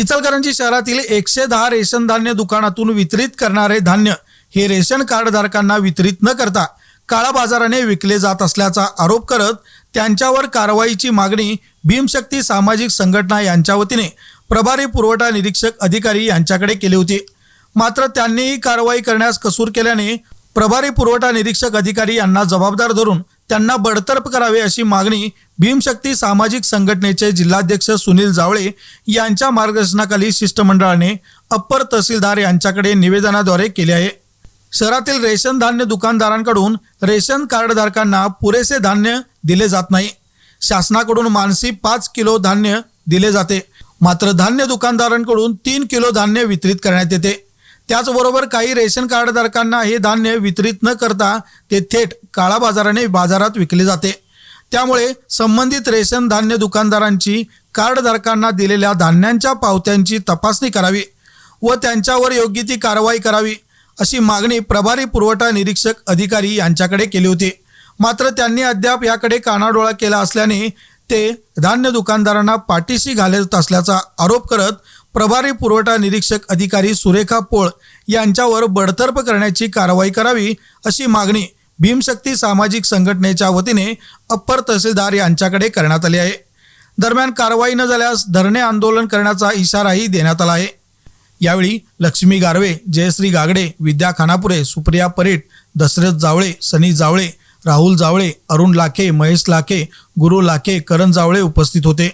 इचलकरंजी शहरातील एकशे दहा रेशन धान्य दुकानातून वितरित करणारे धान्य हे रेशन कार्डधारकांना वितरित न करता काळा बाजाराने विकले जात असल्याचा आरोप करत त्यांच्यावर कारवाईची मागणी भीमशक्ती सामाजिक संघटना यांच्या वतीने प्रभारी पुरवठा निरीक्षक अधिकारी यांच्याकडे केली होती. मात्र त्यांनीही कारवाई करण्यास कसूर केल्याने प्रभारी पुरवठा निरीक्षक अधिकारी यांना जबाबदार धरून त्यांना बडतर्फ करावे अशी मागणी भीमशक्ती सामाजिक संघटनेचे जिल्हाध्यक्ष सुनील जावळे यांच्या मार्गदर्शनाखाली शिष्टमंडळाने अप्पर तहसीलदार यांच्याकडे निवेदनाद्वारे केले आहे. शहरातील रेशन धान्य दुकानदारांकडून रेशन कार्डधारकांना पुरेसे धान्य दिले जात नाही. शासनाकडून मानसी पाच किलो धान्य दिले जाते. मात्र धान्य दुकानदारांकडून तीन किलो धान्य वितरित करण्यात येते. त्याचबरोबर काही रेशन कार्डधारकांना हे धान्य वितरित न करता ते थेट काळा बाजाराने बाजारात विकले जाते. त्यामुळे संबंधित रेशन धान्य दुकानदारांची कार्डधारकांना दिलेल्या धान्यांच्या पावत्यांची तपासणी करावी व त्यांच्यावर योग्य ती कारवाई करावी अशी मागणी प्रभारी पुरवठा निरीक्षक अधिकारी यांच्याकडे केली होती. मात्र त्यांनी अद्याप याकडे कानाडोळा केला असल्याने ते धान्य दुकानदारांना पाठीशी घालत असल्याचा आरोप करत प्रभारी पुरवठा निरीक्षक अधिकारी सुरेखा पोळ यांच्यावर बडतर्फ करण्याची कारवाई करावी अशी मागणी भीमशक्ती सामाजिक संघटनेच्या वतीने अप्पर तहसीलदार यांच्याकडे करण्यात आली आहे. दरम्यान कारवाई न झाल्यास धरणे आंदोलन करण्याचा इशाराही देण्यात आला आहे. यावेळी लक्ष्मी गारवे जयश्री गागडे विद्या खानापुरे सुप्रिया परेट दशरथ जावळे सनी जावळे राहुल जावळे अरुण लाखे महेश लाखे गुरु लाखे करण जावळे उपस्थित होते.